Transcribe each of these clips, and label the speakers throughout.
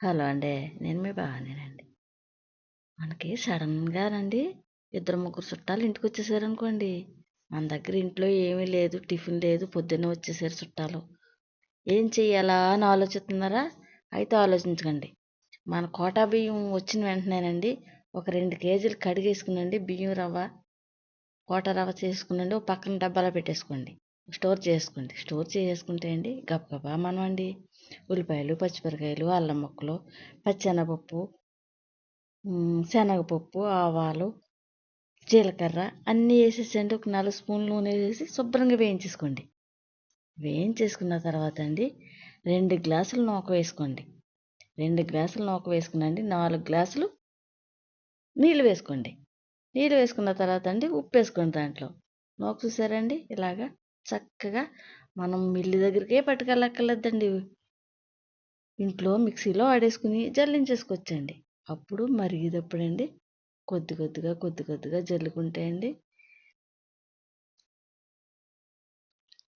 Speaker 1: Hello అండి. నేను మీ బాగానేనండి మనకి సడన్గానండి ఇద్దరు ముగ్గురు చుట్టాలు ఇంటికి వచ్చేసారనుకోండి మన దగ్గర ఇంట్లో ఏమీ లేదు టిఫిన్ లేదు పొద్దున్నే వచ్చేసారు చుట్టాలు. ఏం చెయ్యాలా అని ఆలోచిస్తున్నారా? అయితే ఆలోచించకండి. మన కోటా బియ్యం వచ్చిన వెంటనేనండి ఒక రెండు కేజీలు కడిగేసుకునండి బియ్యం రవ్వ కోటా రవ్వ చేసుకునండి ఒక పక్కన డబ్బాలో పెట్టేసుకోండి. స్టోర్ చేసుకోండి. స్టోర్ చేసుకుంటే అండి గబగబా మనం అండి ఉల్లిపాయలు పచ్చిమిరకాయలు అల్లం ముక్కలు పచ్చెనగపప్పు శనగపప్పు ఆవాలు జీలకర్ర అన్నీ వేసేసండి ఒక నాలుగు స్పూన్లు నూనె వేసి శుభ్రంగా వేయించేసుకోండి. వేయించేసుకున్న తర్వాత అండి రెండు గ్లాసులు నూక వేసుకోండి. రెండు గ్లాసులు నూక వేసుకునండి నాలుగు గ్లాసులు నీళ్ళు వేసుకోండి. నీళ్ళు వేసుకున్న తర్వాత అండి ఉప్పు వేసుకోండి దాంట్లో. నూక చూసారండి? ఇలాగా చక్కగా మనం మిల్లు దగ్గరికే పట్టుకెళ్ళక్కర్లేదండి. ఇంట్లో మిక్సీలో ఆడేసుకుని జల్లించేసుకోవచ్చండి అప్పుడు మరిగేటప్పుడండి కొద్ది కొద్దిగా కొద్ది కొద్దిగా జల్లుకుంటే అండి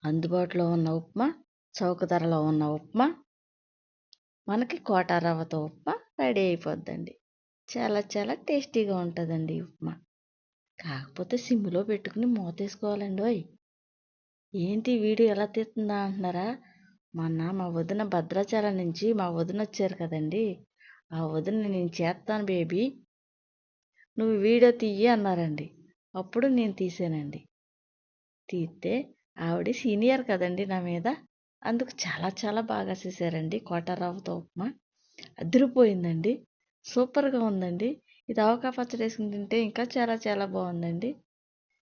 Speaker 1: అందుబాటులో ఉన్న ఉప్మా చౌక ధరలో ఉన్న ఉప్మా మనకి కోటా రవ్వతో ఉప్మా రెడీ అయిపోద్దండి. చాలా చాలా టేస్టీగా ఉంటుందండి ఈ ఉప్మా. కాకపోతే సిమ్లో పెట్టుకుని మూతేసుకోవాలండి ఏంటి వీడియో ఎలా తీస్తుందా అంటున్నారా? మొన్న మా వదిన భద్రాచలం నుంచి మా వదిన వచ్చారు కదండి. ఆ వదిన నేను చేస్తాను బేబీ. నువ్వు వీడియో తీయి అన్నారండి. అప్పుడు నేను తీసానండి. తీస్తే ఆవిడ సీనియర్ కదండి నా మీద. అందుకు చాలా చాలా బాగా చేశారండి. కోటారావుతో ఉప్మా. అదిరిపోయిందండి. సూపర్గా ఉందండి. ఇది అవకా పచ్చడి వేసుకుని తింటే ఇంకా చాలా చాలా బాగుందండి.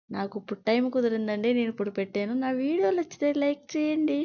Speaker 1: నాకు ఇప్పుడు టైం కుదిరిందండి. నేను ఇప్పుడు పెట్టాను. నా వీడియోలు వచ్చితే లైక్ చేయండి